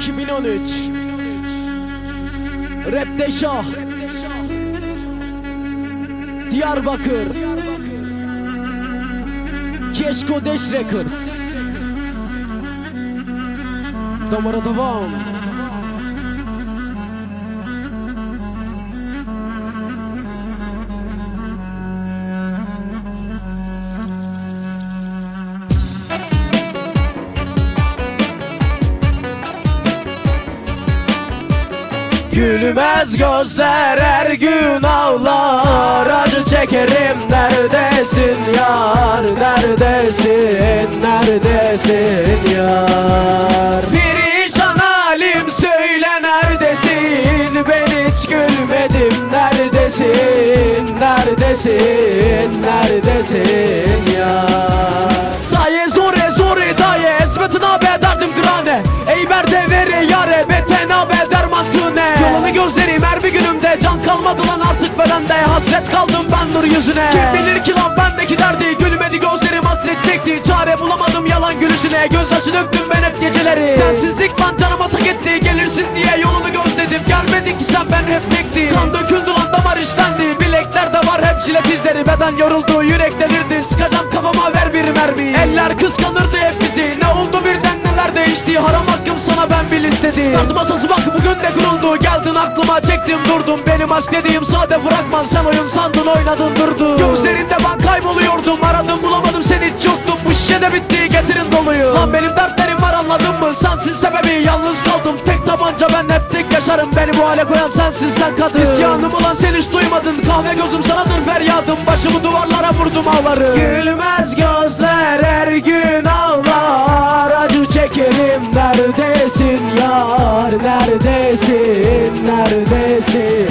2013 Rap'te şah. Diyarbakır. Keşko Deş Records. Damara devam Gülmez gözler her gün ağlar. Acı çekerim neredesin yar? Neredesin neredesin yar? Perişan halim söyle neredesin? Ben hiç gülmedim neredesin? Neredesin neredesin Hasret kaldım ben nur yüzüne. Kim bilir ki lan bendeki derdi? Gülmedi gözlerim hasret çekti. Çare bulamadım yalan gülüşüne. Gözyaşı döktüm ben hep geceleri. Sensizlik lan canıma tak etti. Gelirsin diye yolunu gözledim. Gelmedin ki sen ben hep tektim Kan döküldü lan damar işlendi. Bileklerde var hep jilet izleri. Beden yoruldu yürek delirdi. Sıkacağım kafama ver bir mermi. Eller kıskanırdı hep bizi. Ne oldu birden neler değişti? Haram hakkım sana ben bil istedim. Dardı masası bak bugün de kuruldu. Geldin aklıma çektim durdum Benim aşk dediğim sade bırakmaz Sen oyun sandın oynadın durdun. Gözlerinde ben kayboluyordum. Aradım bulamadım seni hiç yoktum Bu şişe de bitti getirin doluyu. Lan benim dertlerim var anladın mı? Sensin sebebi yalnız kaldım. Tek tabanca ben hep tek yaşarım. Beni bu hale koyan sensin sen kadın. İsyanım ulan sen hiç duymadın. Kahve gözüm sanadır feryadım. Başımı duvarlara vurdum ağlarım Gülmez gözler her gün neredesin yar Neredesin neredesin